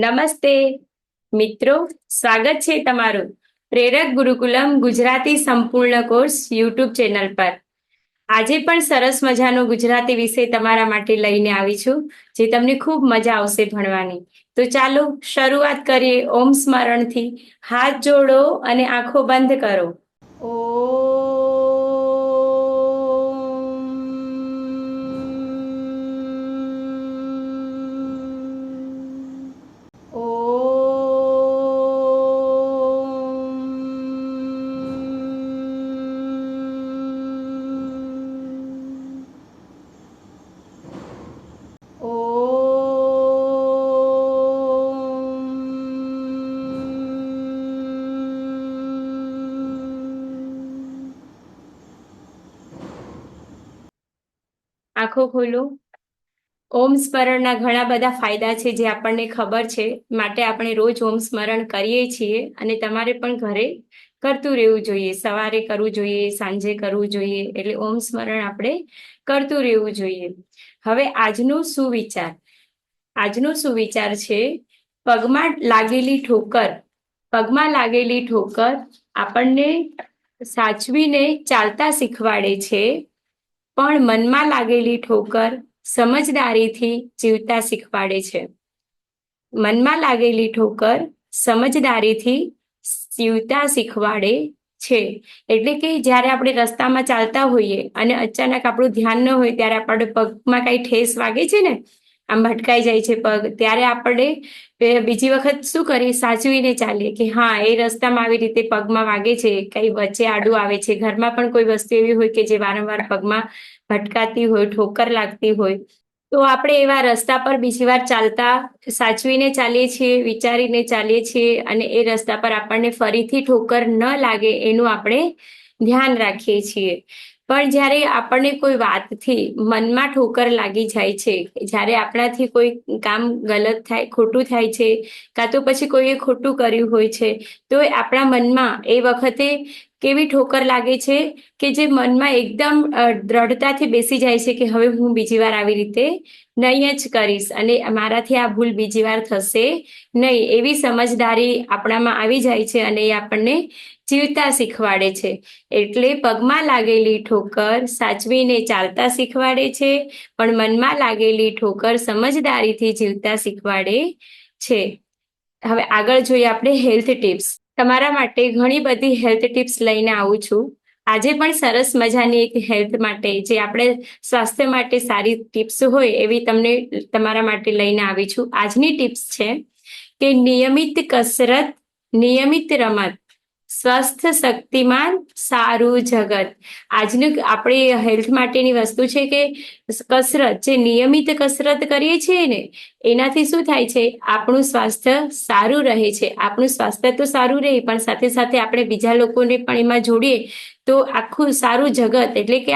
નમસ્તે. મિત્રો, સ્વાગત છે તમારું પ્રેરક ગુરુકુલમ ગુજરાતી સંપૂર્ણ કોર્સ યુટ્યુબ ચેનલ પર. આજે પણ સરસ મજાનો ગુજરાતી વિષય તમારા માટે લઈને આવી છું, જે તમને ખૂબ મજા આવશે ભણવાની. તો ચાલો શરૂઆત કરીએ ઓમ સ્મરણથી. હાથ જોડો અને આંખો બંધ કરો. ઓમ આંખો ખોલો. ઓમ સ્મરણના ઘણા બધા ફાયદા છે જે આપણને ખબર છે. માટે આપણે રોજ ઓમ સ્મરણ કરીએ છીએ અને તમારે પણ ઘરે કરતું રહેવું જોઈએ. સવારે કરવું જોઈએ, સાંજે કરવું જોઈએ, એટલે ઓમ સ્મરણ આપણે કરતું રહેવું જોઈએ. હવે આજનો સુવિચાર. આજનો સુવિચાર છે પગમાં લાગેલી ઠોકર. પગમાં લાગેલી ઠોકર આપણને સાચવીને ચાલતા શીખવાડે છે. પણ મનમાં લાગેલી ઠોકર સમજદારીથી જીવતા શીખવાડે છે. મનમાં લાગેલી ઠોકર સમજદારીથી જીવતા શીખવાડે છે. એટલે કે જ્યારે આપણે રસ્તામાં ચાલતા હોઈએ અને અચાનક આપણું ધ્યાન ન હોય ત્યારે આપણે પગમાં કઈ ઠેસ વાગે છે ને? આમ ભટકાઈ જાય છે પગ. ત્યારે આપણે બીજી વખત શું કરીએ? સાચવીને ચાલીએ કે હા, એ રસ્તામાં આવી રીતે પગમાં વાગે છે, કઈ વચ્ચે આડું આવે છે. ઘરમાં પણ કોઈ વસ્તુ એવી હોય કે જે વારંવાર પગમાં ભટકાતી હોય, ઠોકર લાગતી હોય. તો આપણે એવા રસ્તા પર બીજી વાર ચાલતા, સાચવીને ચાલીએ છીએ, વિચારીને ચાલીએ છીએ અને એ રસ્તા પર આપણને ફરીથી ઠોકર ન લાગે એનું આપણે ધ્યાન રાખીએ છીએ. પણ જ્યારે આપણને કોઈ વાતથી મનમાં ઠોકર લાગી જાય છે, જ્યારે આપણાથી કોઈ કામ ગલત થાય, ખોટું થાય છે, કાં તો પછી કોઈએ ખોટું કર્યું હોય છે, તો આપણા મનમાં એ વખતે કેવી ઠોકર લાગે છે કે જે મનમાં એકદમ દ્રઢતાથી બેસી જાય છે કે હવે હું બીજી વાર આવી રીતે નહીં જ કરીશ અને મારાથી આ ભૂલ બીજી વાર થશે નહીં, એવી સમજદારી આપણામાં આવી જાય છે અને એ આપણને જીવતા શીખવાડે છે. એટલે પગમાં લાગેલી ઠોકર સાચવીને ચાલતા શીખવાડે છે, પણ મનમાં લાગેલી ઠોકર સમજદારીથી જીવતા શીખવાડે છે. હવે આગળ જોઈએ આપણે હેલ્થ ટિપ્સ. તમારા માટે ઘણી બધી હેલ્થ ટિપ્સ લઈને આવું છું. આજે પણ સરસ મજાની એક હેલ્થ માટે જે આપણે સ્વાસ્થ્ય માટે સારી ટિપ્સ હોય એવી તમને તમારા માટે લઈને આવી છું. આજની ટિપ્સ છે કે નિયમિત કસરત, નિયમિત રમત સ્વસ્થ શક્તિમાન સારું જગત. આજનું આપણે હેલ્થ માટેની વસ્તુ છે કે કસરત, જે નિયમિત કસરત કરીએ છીએ ને, એનાથી શું થાય છે? આપણું સ્વાસ્થ્ય સારું રહે છે. આપણું સ્વાસ્થ્ય તો સારું રહે, પણ સાથે સાથે આપણે બીજા લોકોને પણ એમાં જોડીએ તો આખું સારું જગત, એટલે કે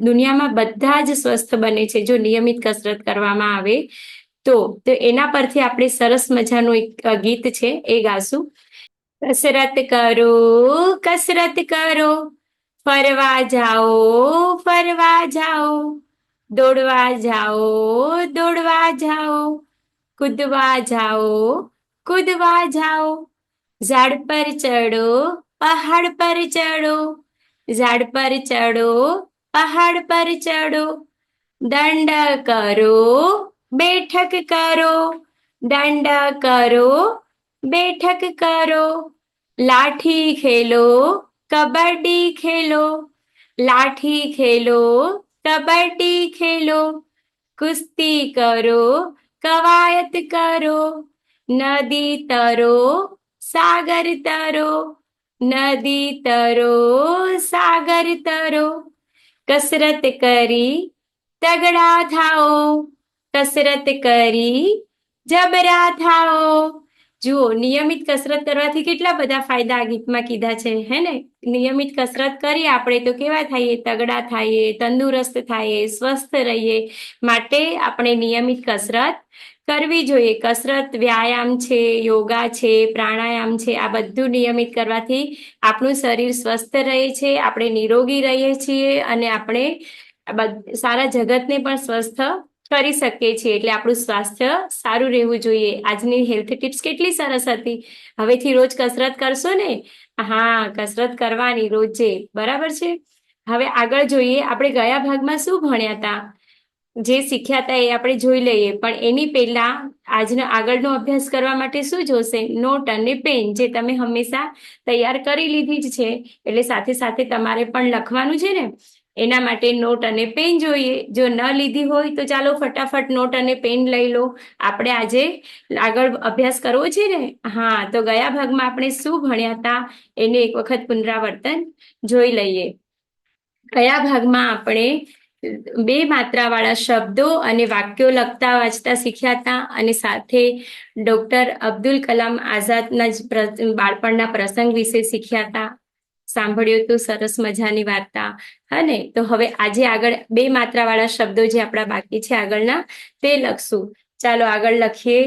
દુનિયામાં બધા જ સ્વસ્થ બને છે, જો નિયમિત કસરત કરવામાં આવે તો એના પરથી આપણે સરસ મજાનું એક ગીત છે, એ ગાશું. કસરત કરો કસરત કરો ફરવા જાઓ ફરવા જાઓ દોડવા જાઓ દોડવા જાઓ કૂદવા જાઓ કૂદવા જાઓ ઝાડ પર ચડો પહાડ પર ચડો ઝાડ પર ચડો પહાડ પર ચડો દંડ કરો બેઠક કરો દંડ કરો બેઠક કરો, લાઠી ખેલો, કબડ્ડી ખેલો, લાઠી ખેલો, કબડ્ડી ખેલો, કુસ્તી કરો, કવાયત કરો, નદી તરો, સાગર તરો, નદી તરો, સાગર તરો. કસરત કરી, તગડા થાઓ, કસરત કરી, જબરા થાઓ જુઓ, નિયમિત કસરત કરવાથી કેટલા બધા ફાયદા આ ગીતમાં કીધા છે, હે ને? નિયમિત કસરત કરીએ, આપણે તો કેવા થઈએ? તગડા થઈએ, તંદુરસ્ત થઈએ, સ્વસ્થ રહીએ. માટે આપણે નિયમિત કસરત કરવી જોઈએ. કસરત વ્યાયામ છે, યોગા છે, પ્રાણાયામ છે, આ બધું નિયમિત કરવાથી આપણું શરીર સ્વસ્થ રહે છે, આપણે નિરોગી રહીએ છીએ અને આપણે સારા જગતને પણ સ્વસ્થ કરી શકીએ છીએ એટલે આપણું સ્વાસ્થ્ય સારું રહેવું જોઈએ. આજની હેલ્થ ટિપ્સ કેટલી સરસ હતી. હવેથી રોજ કસરત કરશો ને? હા, કસરત કરવાની રોજે. બરાબર છે? હવે આગળ જોઈએ, આપણે ગયા ભાગમાં શું ભણ્યા હતા? જે શીખ્યા હતા એ આપણે જોઈ લઈએ. પણ એની પહેલા આજનો આગળનો અભ્યાસ કરવા માટે શું જોશે? નોટ અને પેન, જે તમે હંમેશા તૈયાર કરી લીધી જ છે. એટલે સાથે સાથે તમારે પણ લખવાનું છે ને? એના માટે નોટ અને પેન જોઈએ. જો ન લીધી હોય તો ચાલો ફટાફટ નોટ અને પેન લઈ લો. આપણે આજે આગળ અભ્યાસ કરવો છે ને? હા, તો ગયા ભાગમાં આપણે શું ભણ્યા હતા? એને એક વખત પુનરાવર્તન જોઈ લઈએ. કયા ભાગમાં આપણે બે માત્રાવાળા શબ્દો અને વાક્યો લખતા, વાંચતા શીખ્યા હતા અને સાથે ડોક્ટર અબ્દુલ કલામ આઝાદના બાળપણના પ્રસંગ વિશે શીખ્યા હતા. સાંભળ્યું હતું સરસ મજાની વાર્તા. હને તો હવે આજે આગળ બે માત્રાવાળા શબ્દો જે આપણા બાકી છે આગળના, તે લખશું. ચાલો આગળ લખીએ.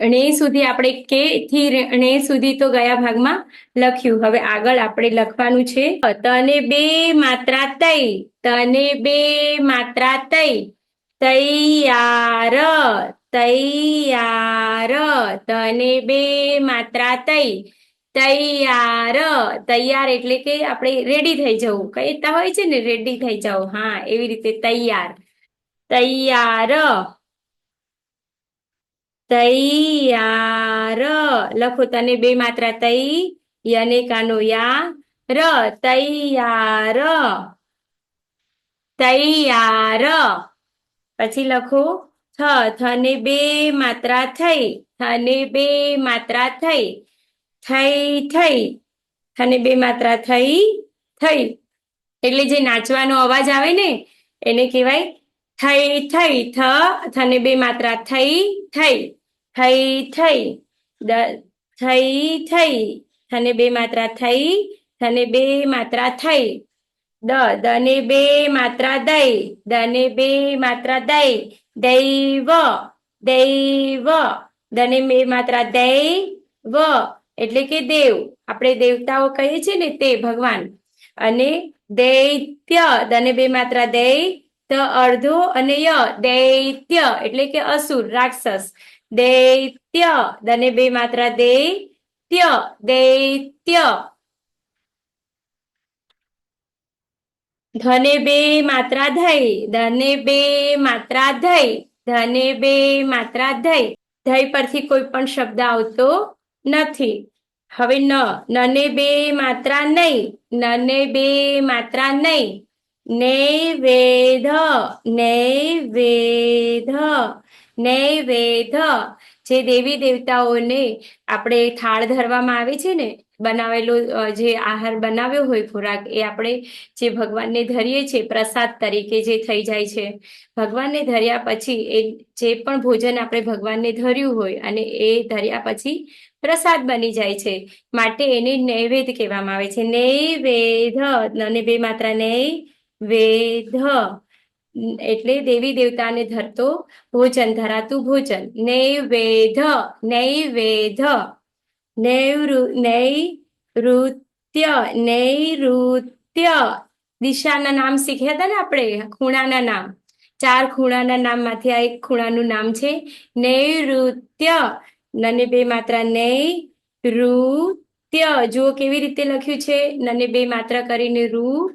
ણે સુધી આપણે કે થી ણે સુધી તો ગયા ભાગમાં લખ્યું. હવે આગળ આપણે લખવાનું છે, તને બે માત્રા તઈ, તને બે માત્રા તઈ, તૈયાર તૈયાર, તને બે માત્રા તઈ તૈયાર તૈયાર એટલે કે આપણે રેડી થઈ જવું. કહેતા હોય છે ને રેડી થઈ જાવ હા, એવી રીતે તૈયાર. તૈયાર તૈયાર. લખો તને બે માત્રા, તઈ યને કાનો યા ર તૈયાર તૈયાર. પછી લખો, થ, થને બે માત્રા થઈ. થને બે માત્રા થઈ. થઈ થઈ. અને બે માત્રા થઈ થઈ. એટલે જે નાચવાનો અવાજ આવે ને, એને કહેવાય થઈ થઈ, થ થને બે માત્રા થઈ થઈ. થઈ થઈ. થઈ થઈ. થને બે માત્રા થઈ થને બે માત્રા થઈ. દ, દને બે માત્રા દઈ. દને બે માત્રા દઈ. દૈવ દૈવ. દને બે માત્રા દૈ વ એટલે કે દેવ. આપણે દેવતાઓ કહીએ છીએ ને તે ભગવાન. અને દૈત્ય દને બે માત્રા દૈ ત અર્ધો અને ય. દૈત્ય એટલે કે અસુર, રાક્ષસ. દૈત્ય દને બે માત્રા દૈત્ય. દૈત્ય. ધને બે માત્રા ધઈ ધને બે માત્રા ધઈ ધને બે માત્રા ધઈ ધઈ પરથી કોઈ પણ શબ્દ આવતો નથી. હવે ન, નને બે માત્રા નહીં, નને બે માત્રા નહીં. નૈવેધ નૈવેધ નૈવેધ. જે દેવી દેવતાઓને આપણે થાળ ધરવામાં આવે છે ને, બનાવેલો જે આહાર બનાવ્યો હોય ખોરાક, એ આપણે જે ભગવાનને ધરીએ છીએ, પ્રસાદ તરીકે જે થઈ જાય છે. ભગવાનને ધર્યા પછી એ જે પણ ભોજન આપણે ભગવાનને ધર્યું હોય અને એ ધર્યા પછી પ્રસાદ બની જાય છે. માટે એને નૈવેદ કહેવામાં આવે છે. નૈવેધ અને બે માત્રા નૈવેધ એટલે દેવી દેવતાને ધરતો ભોજન, ધરાતું ભોજન. નૈવેધ નૈવેધ નૈવૃ નૈઋત્ય નૈઋત્ય દિશાના નામ શીખ્યા હતા ને આપણે? ખૂણાના નામ. ચાર ખૂણાના નામમાંથી આ એક ખૂણાનું નામ છે. નૈઋત્ય નને બે માત્રા નૈ રૂ જુઓ કેવી રીતે લખ્યું છે? નને બે માત્રા કરીને રૂ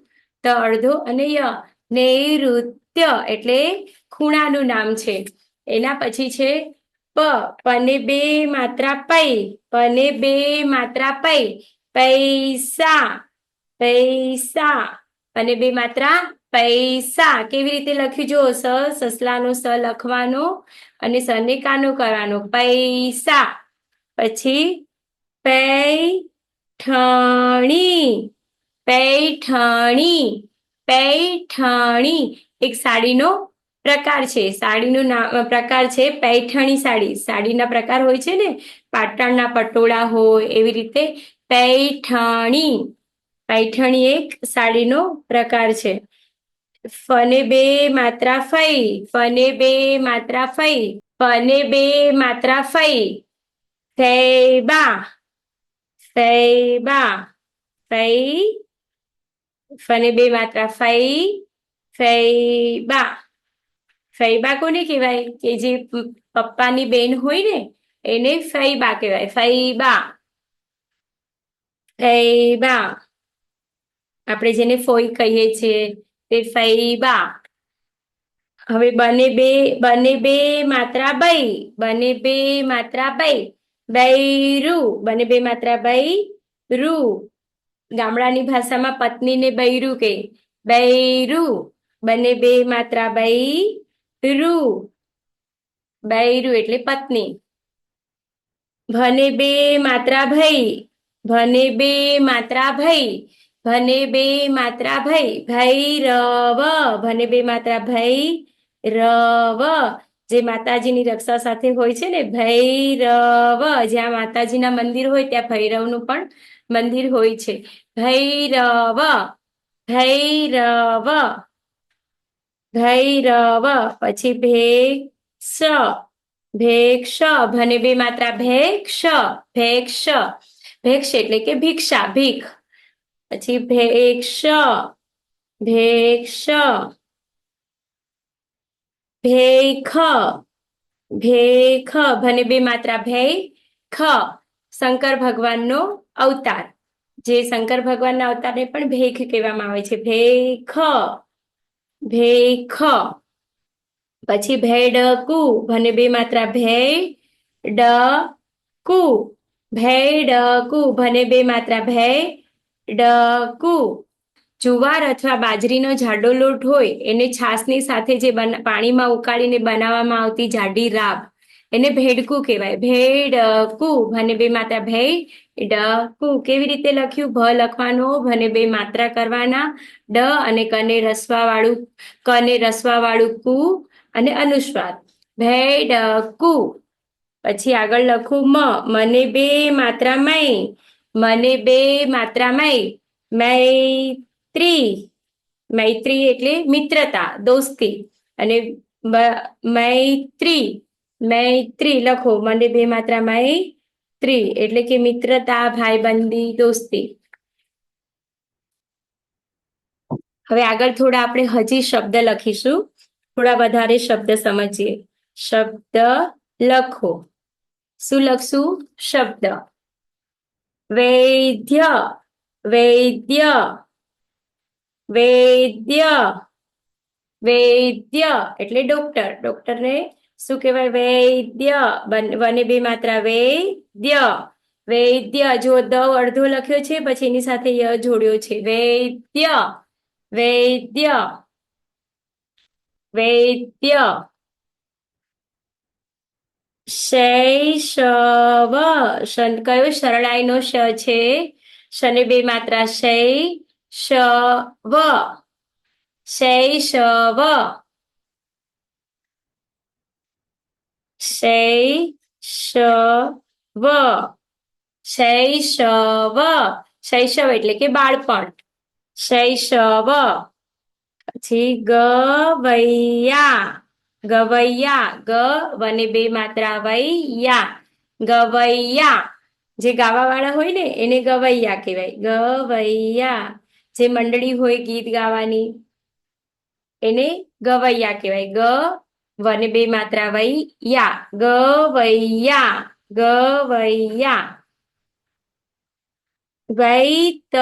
ત, અડધો અને ય. નૈઋત્ય એટલે ખૂણાનું નામ છે. એના પછી છે પ. પને બે માત્રા પૈ. પને બે માત્રા પૈ. પૈસા. પૈસા. અને બે માત્રા પૈસા કેવી રીતે લખ્યું? જો સ, સસલાનો સ લખવાનો અને સને કાનો કરવાનો. પૈસા. પછી પૈઠણી. પૈઠણી. પૈઠણી. એક સાડીનો પ્રકાર છે. સાડીનો નામ પ્રકાર છે પૈઠણી સાડી. સાડીના પ્રકાર હોય છે ને, પાટણના પટોળા હોય, એવી રીતે પૈઠણી. પૈઠણી એક સાડીનો પ્રકાર છે. ફને બે માત્રા ફઈ, ફને બે માત્રા ફઈ, ફને બે માત્રા ફઈ. ફૈબા ફૈબા ફઈ ફને બે માત્રા ફઈ ફૈબા ફૈબા કોને કહેવાય? કે જે પપ્પાની બેન હોય ને, એને ફૈબા કહેવાય. ફૈબા ફૈબા આપણે જેને ફોઈ કહીએ છીએ તે બા હવે બને બે બને બે માત્રા બઈ, બને બે માત્રા બઈ બૈરું બને બે માત્રા બઈ રૂ. ગામડાની ભાષામાં પત્નીને બૈરું કે બૈરું બને બે માત્રા બઈ રૂ. બૈરું એટલે પત્ની. ભને બે માત્રા ભઈ, ભને બે માત્રા ભઈ ભને બે માત્રા ભઈ ભૈરવ ભને બે માત્રા ભઈ રવ. જે માતાજીની રક્ષા સાથે હોય છે ને ભૈરવ જ્યાં માતાજીના મંદિર હોય, ત્યાં ભૈરવનું પણ મંદિર હોય છે. ભૈરવ ભૈરવ ભૈરવ પછી ભેક્ષ ભેક્ષ. ભને બે માત્રા ભેક્ષ ભેક્ષ. ભેક્ષ એટલે કે ભિક્ષા, ભીખ. પછી ભેક્ષ ભેક્ષ, ભેખ ભેખ, ભને બે માત્રા ભેય ખ શંકર ભગવાનનો અવતાર. જે શંકર ભગવાનના અવતારને પણ ભેખ કહેવામાં આવે છે. ભેખ ભેખ. પછી ભેડકુ, ભને બે માત્રા ડ કુ ભેડકુ, ભને બે માત્રા ભેય ડકુ. જુવાર અથવા બાજરીનો જાડો લોટ હોય, એને છાશની સાથે જે પાણીમાં ઉકાળીને બનાવવામાં આવતી જાડી રાબ. એને ભેડકું કહેવાય. ભેડકુ, ભને બે માત્રા. ડ કુ કેવી રીતે લખ્યું? ભ લખવાનો, ભને બે માત્રા કરવાના. ડ અને કને રસવા વાળું કને રસવા વાળું કુ અને અનુસ્વાર. ભેડકુ. પછી આગળ લખું મ. મને બે માત્રા મય. મને બે માત્રા મય મૈત્રી મૈત્રી એટલે મિત્રતા, દોસ્તી. અને મૈત્રી મૈત્રી લખો. મને બે માત્રા મૈત્રી એટલે કે મિત્રતા, ભાઈબંધી, દોસ્તી. હવે આગળ થોડા આપણે હજી શબ્દ લખીશું. થોડા વધારે શબ્દ સમજીએ. શબ્દ લખો. શું લખશું? શબ્દ. વૈદ્ય વૈદ્ય વૈદ્ય વૈદ્ય એટલે ડોક્ટર ડોક્ટરને શું કહેવાય? વૈદ્ય વને બે માત્રા. વૈદ્ય વૈદ્ય જો દ અડધો લખ્યો છે, પછી એની સાથે ય જોડ્યો છે. વૈદ્ય વૈદ્ય વૈદ્ય શૈશવ. શન કયો નો શ છે શને બે માત્રા શૈશવ શૈશવ શૈશવ. શૈશવ. શૈશવ એટલે કે બાળપણ. શૈશવ. પછી ગવૈયા. ગવૈયા, ગ વને બે માત્રા વૈયા. ગવૈયા, જે ગાવા વાળા હોય ને, એને ગવૈયા કહેવાય. ગવૈયા. જે મંડળી હોય ગીત ગાવાની, એને ગવૈયા કહેવાય. ગ વને બે માત્રા વૈયા. ગવૈયા ગવૈયા. વૈતરુ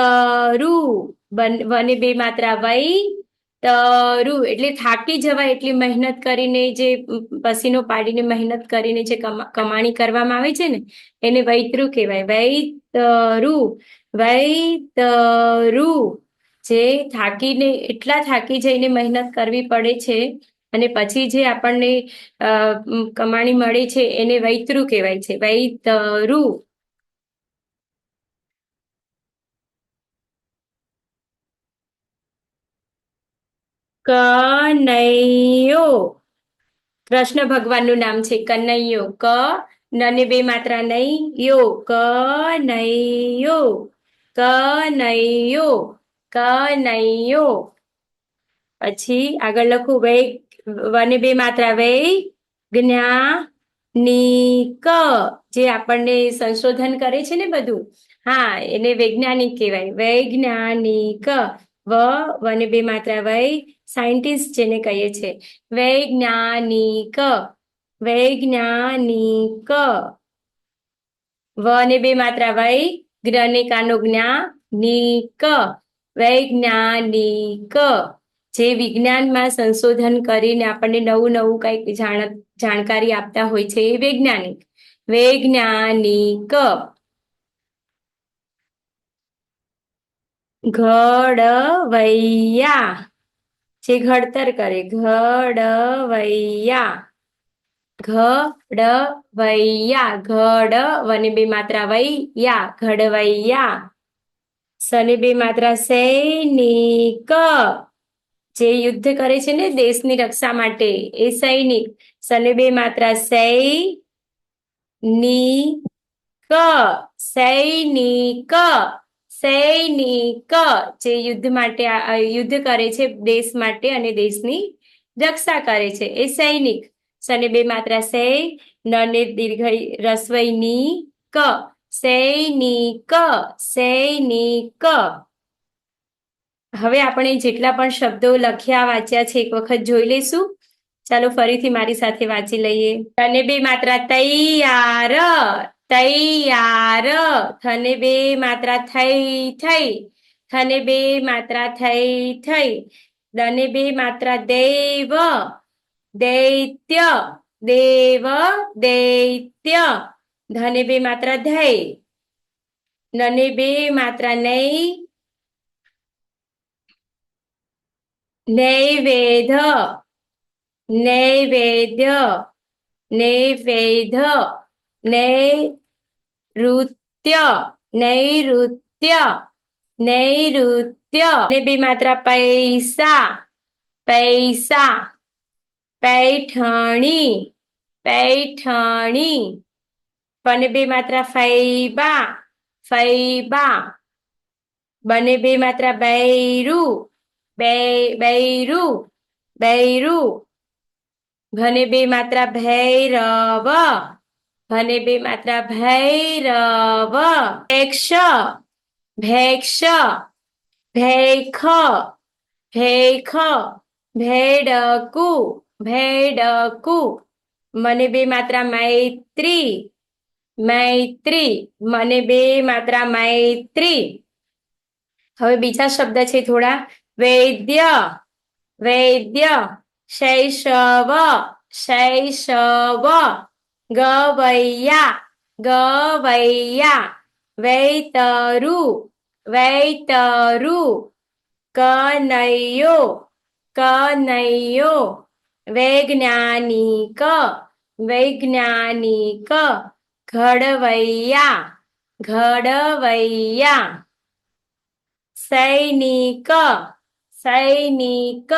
તરુ વને બે માત્રા વૈ તરુ, એટલે થાકી જવાય એટલી મહેનત કરીને જે પસીનો પાડીને મહેનત કરીને જે કમા- કમાણી કરવામાં આવે છે ને, એને વૈતરુ કહેવાય. વૈતરુ વૈતરુ, જે થાકીને, એટલા થાકી જઈને મહેનત કરવી પડે છે અને પછી જે આપણને કમાણી મળે છે એને વૈતરુ કહેવાય છે. વૈતરુ. કનૈયો. કૃષ્ણ ભગવાનનું નામ છે કનૈયો. ક નને બે માત્રા નહીં. યો, કનૈયો. કનૈયો કનૈયો. પછી આગળ લખું વૈ વને બે માત્રા વૈ જ્ઞાનિક. જે આપણને સંશોધન કરે છે ને બધું. હા, એને વૈજ્ઞાનિક કહેવાય. વૈજ્ઞાનિક. વ વને બે માત્રા વય સાયન્ટિસ્ટ જેને કહીએ છે. વૈજ્ઞાનિક વૈજ્ઞાનિક. વ ને બે માત્રા વય ગ્રને જ્ઞાનિક, વૈજ્ઞાનિક. જે વિજ્ઞાનમાં સંશોધન કરીને આપણને નવું નવું કંઈક જાણ, જાણકારી આપતા હોય છે એ વૈજ્ઞાનિક. વૈજ્ઞાનિક. ઘડવૈયા. જે ઘડતર કરે, ઘડવૈયા. ઘડવૈયા, ઘડ વને બે માત્રા વૈયા, ઘડવૈયા. સને બે માત્રા સૈનિક. જે યુદ્ધ કરે છે ને દેશની રક્ષા માટે, એ સૈનિક. સને બે માત્રા સૈનિક. સૈનિક. સૈનિક જે યુદ્ધ માટે યુદ્ધ કરે છે દેશ માટે અને દેશની રક્ષા કરે છે. એ સૈનિક. સને બે માત્રા સૈ નને દીર્ઘ રસ્વઈની ક સૈનિક સૈનિક. હવે આપણે જેટલા પણ શબ્દો લખ્યા, વાંચ્યા છે, એક વખત જોઈ લઈશું. ચાલો ફરીથી મારી સાથે વાંચી લઈએ. અને બે માત્રા તૈયાર. તૈયાર. થને બે માત્રા થઈ થઈ. થને બે માત્રા થઈ થઈ. દને બે માત્રા દેવ, દૈત્ય. દેવ, દૈત્ય. ધને બે માત્રા ધૈ. નને બે માત્રા નૈ. નૈવેધ. નૈવેદ્ય. નૈવેધ. નૈઋત્ય નૈઋત્ય નૈઋત્ય. ને બી માત્રા પૈસા પૈસા, પૈઠણી પૈઠણી. બને બે માત્રા ફૈબા ફૈબા. બને બે માત્રા બૈરુ, બે, બૈરુ બૈરુ. ઘને બે માત્રા ભૈરવ. ઘને બે માત્રા ભૈરવ, ભેક્ષ ભેક્ષ, ભેખ ભેખ, ભેડકુ ભેડકુ. મને બે માત્રા મૈત્રી મૈત્રી. મને બે માત્રા મૈત્રી. હવે બીજા શબ્દ છે થોડા. વૈદ્ય વૈદ્ય. શૈશવ શૈશવ. ગવૈયા ગવૈયા, વૈતરુ વૈતરુ, કનૈયો કનૈયો, વૈજ્ઞાનિક વૈજ્ઞાનિક, ઘડવૈયા ઘડવૈયા, સૈનિક સૈનિક.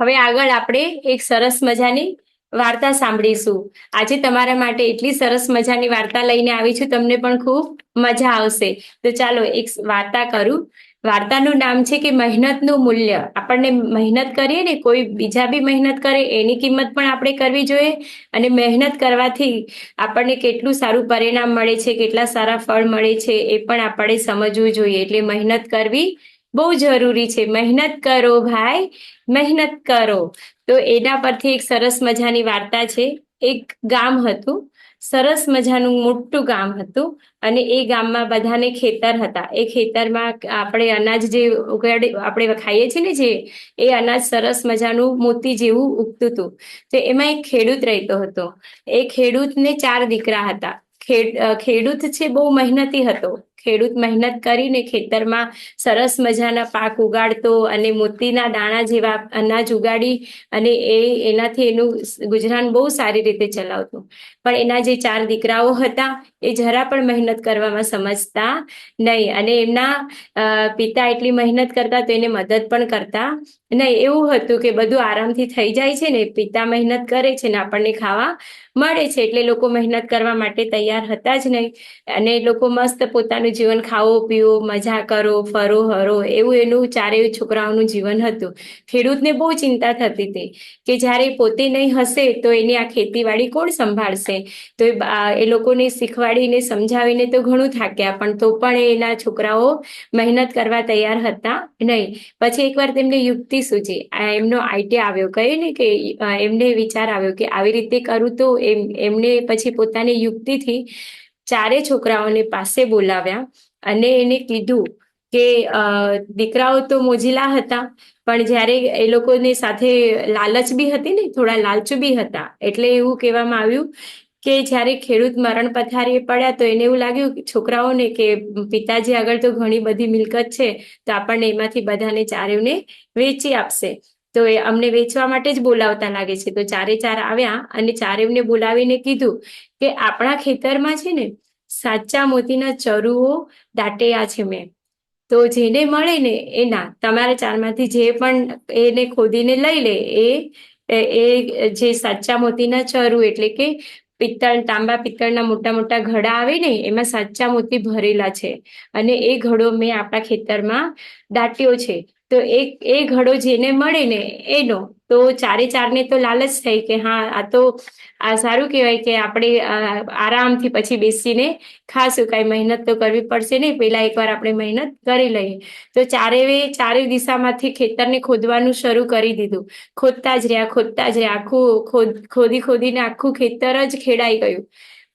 હવે આગળ આપણે એક સરસ મજાની વાર્તા સાંભળીશું. આજે તમારા માટે એટલી સરસ મજાની વાર્તા લઈને આવી છું, તમને પણ ખૂબ મજા આવશે. તો ચાલો એક વાર્તા કરું. વાર્તાનું નામ છે કે મહેનતનું મૂલ્ય. આપણને મહેનત કરીએ ને, કોઈ બીજા બી મહેનત કરે, એની કિંમત પણ આપણે કરવી જોઈએ. અને મહેનત કરવાથી આપણને કેટલું સારું પરિણામ મળે છે, કેટલા સારા ફળ મળે છે, એ પણ આપણે સમજવું જોઈએ. એટલે મહેનત કરવી બહુ જરૂરી છે. મહેનત કરો ભાઈ, મહેનત કરો. તો એના પરથી એક સરસ મજાની વાર્તા છે. એક ગામ હતું. સરસ મજાનું મોટું ગામ હતું અને એ ગામમાં બધાને ખેતર હતા. એ ખેતરમાં આપણે અનાજ જે ઉગાડી, આપણે ખાઈએ છીએ ને જે, એ અનાજ સરસ મજાનું મોતી જેવું ઉગતું હતું. તો એમાં એક ખેડૂત રહેતો હતો. એ ખેડૂતને ચાર દીકરા હતા. ખેડૂત છે બહુ મહેનતી હતો. ખેડૂત મહેનત કરીને ખેતરમાં સરસ મજાના પાક ઉગાડતો અને મોતીના દાણા જેવા અનાજ ઉગાડી અને એ એનાથી એનું ગુજરાન બહુ સારી રીતે ચલાવતો. પણ એના જે ચાર દીકરાઓ હતા, એ જરા પણ મહેનત કરવામાં સમજતા નહીં અને એમના પિતા એટલી મહેનત કરતા તો એને મદદ પણ કરતા નહીં. એવું હતું કે બધું આરામથી થઈ જાય છે ને, પિતા મહેનત કરે છે ને, આપણને ખાવા મળે છે. એટલે લોકો મહેનત કરવા માટે તૈયાર હતા જ નહીં અને લોકો મસ્ત પોતાનું એનું જીવન ખાવો, પીવો, મજા કરો, ફરો, હરો, એવું એનું ચારેય છોકરાઓનું જીવન હતું. ખેડૂતને બહુ ચિંતા થતી હતી કે જ્યારે પોતે નહીં હશે તો એની આ ખેતીવાડી કોણ સંભાળશે? તો એ લોકોને શીખવાડીને, સમજાવીને તો ઘણું થાક્યા, પણ તો પણ એના છોકરાઓ મહેનત કરવા તૈયાર હતા નહીં. પછી એકવાર તેમને યુક્તિ આ એમનો આઈટી આવ્યો. કહે ને કે એમને વિચાર આવ્યો કે આવી રીતે કરું તો એમ, એમને પછી પોતાની યુક્તિથી ચારે છોકરાઓને પાસે બોલાવ્યા અને એને કીધું કે દીકરાઓ તો મોજીલા હતા, પણ જ્યારે એ લોકોને સાથે લાલચ બી હતી ને, થોડા લાલચુ બી હતા, એટલે એવું કહેવામાં આવ્યું કે જ્યારે ખેડૂત મરણ પથારીએ પડ્યા તો એને એવું લાગ્યું છોકરાઓને કે, પિતાજી આગળ તો ઘણી બધી મિલકત છે, તો આપણને એમાંથી બધાને ચારેવને વેચી આપશે. તો એ અમને વેચવા માટે જ બોલાવતા લાગે છે. તો ચારે ચાર આવ્યા અને ચારેમને બોલાવીને કીધું કે આપણા ખેતરમાં છે ને સાચા મોતીના ચરુઓ દાટેયા છે મેં. તો જેને મળે ને એના, તમારા ચારમાંથી જે પણ એને ખોદીને લઈ લે એ એ જે સાચા મોતીના ચરુ એટલે કે પિત્તળ, તાંબા પિત્તળના મોટા મોટા ઘડા આવે ને, એમાં સાચા મોતી ભરેલા છે. અને એ ઘડો મેં આપણા ખેતરમાં દાટ્યો છે. તો એક, એ ઘડો જેને મળે ને એનો, તો ચારે ચારને તો લાલચ થઈ કે હા, આ તો, આ સારું કહેવાય કે આપણે આરામથી પછી બેસીને ખાશું. કાંઈ મહેનત તો કરવી પડશે નહીં. પહેલા એકવાર આપણે મહેનત કરી લઈએ. તો ચારેવે ચારે દિશામાંથી ખેતરને ખોદવાનું શરૂ કરી દીધું. ખોદતા જ રહ્યા, ખોદતા જ રહ્યા. આખું ખોદી ખોદીને આખું ખેતર જ ખેડાઈ ગયું.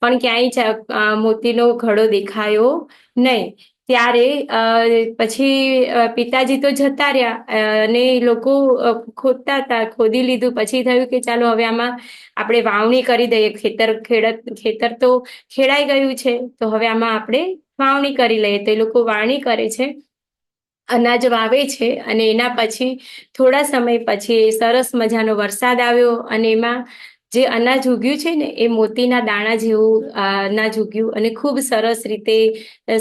પણ ક્યાંય મોતીનો ઘડો દેખાયો નહીં. ત્યારે પછી પિતાજી તો જતા રહ્યા અને લોકો ખોદતા હતા, ખોદી લીધું. પછી થયું કે ચાલો હવે આમાં આપણે વાવણી કરી દઈએ. ખેતર, ખેડત, ખેતર તો ખેડાઈ ગયું છે. તો હવે આમાં આપણે વાવણી કરી લઈએ. તો એ લોકો વાવણી કરે છે, અનાજ વાવે છે અને એના પછી થોડા સમય પછી સરસ મજાનો વરસાદ આવ્યો અને એમાં જે અનાજ ઉગ્યું છે ને, એ મોતીના દાણા જેવું અનાજ ઉગ્યું અને ખૂબ સરસ રીતે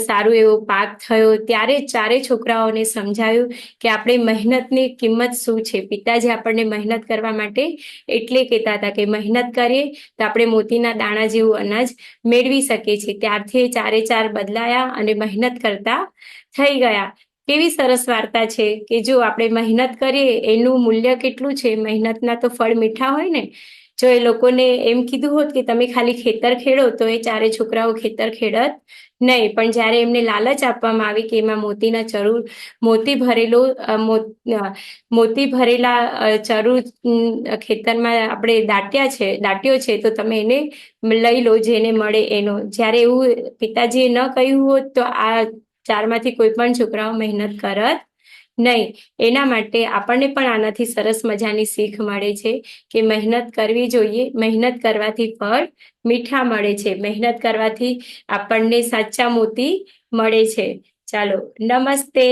સારું એવો પાક થયો. ત્યારે ચારે છોકરાઓને સમજાયું કે આપણે મહેનતની કિંમત શું છે? પિતાજી આપણને મહેનત કરવા માટે એટલે કહેતા હતા કે મહેનત કરીએ તો આપણે મોતીના દાણા જેવું અનાજ મેળવી શકીએ છીએ. ત્યારથી ચારે ચાર બદલાયા અને મહેનત કરતા થઈ ગયા. કેવી સરસ વાર્તા છે કે જો આપણે મહેનત કરીએ, એનું મૂલ્ય કેટલું છે? મહેનતના તો ફળ મીઠા હોય ને જો એ લોકોને એમ કીધું હોત કે તમે ખાલી ખેતર ખેડો તો એ ચારે છોકરાઓ ખેતર ખેડત નહીં. પણ જ્યારે એમને લાલચ આપવામાં આવી કે એમાં મોતીના ચરૂ મોતી ભરેલો મોતી ભરેલા અ, ખેતરમાં આપણે દાટ્યા છે દાટ્યો છે તો તમે એને લઈ લો જેને મળે એનો. જ્યારે એવું પિતાજીએ ન કહ્યું હોત તો આ ચારમાંથી કોઈ પણ છોકરાઓ મહેનત કરત. નહીં, એના માટે આપણને પણ આનાથી સરસ મજાની શીખ મળે છે કે મહેનત કરવી જોઈએ. મહેનત કરવાથી ફળ મીઠા મળે છે. મહેનત કરવાથી આપણને સાચા મોતી મળે છે. ચાલો, નમસ્તે.